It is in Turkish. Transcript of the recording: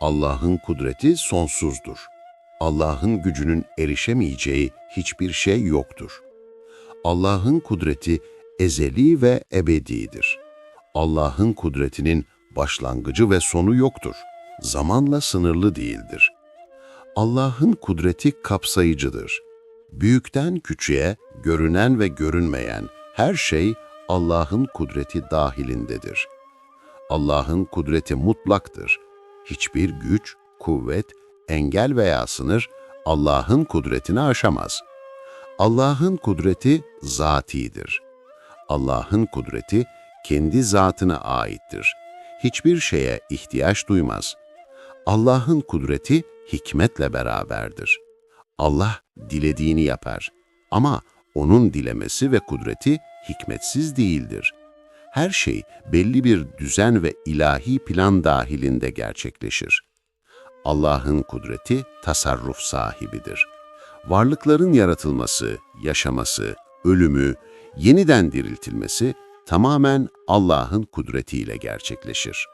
Allah'ın kudreti sonsuzdur. Allah'ın gücünün erişemeyeceği hiçbir şey yoktur. Allah'ın kudreti ezeli ve ebedidir. Allah'ın kudretinin başlangıcı ve sonu yoktur. Zamanla sınırlı değildir. Allah'ın kudreti kapsayıcıdır. Büyükten küçüğe, görünen ve görünmeyen her şey Allah'ın kudreti dahilindedir. Allah'ın kudreti mutlaktır. Hiçbir güç, kuvvet, engel veya sınır Allah'ın kudretini aşamaz. Allah'ın kudreti zatidir. Allah'ın kudreti kendi zatına aittir. Hiçbir şeye ihtiyaç duymaz. Allah'ın kudreti hikmetle beraberdir. Allah dilediğini yapar ama onun dilemesi ve kudreti hikmetsiz değildir. Her şey belli bir düzen ve ilahi plan dahilinde gerçekleşir. Allah'ın kudreti tasarruf sahibidir. Varlıkların yaratılması, yaşaması, ölümü, yeniden diriltilmesi tamamen Allah'ın kudretiyle gerçekleşir.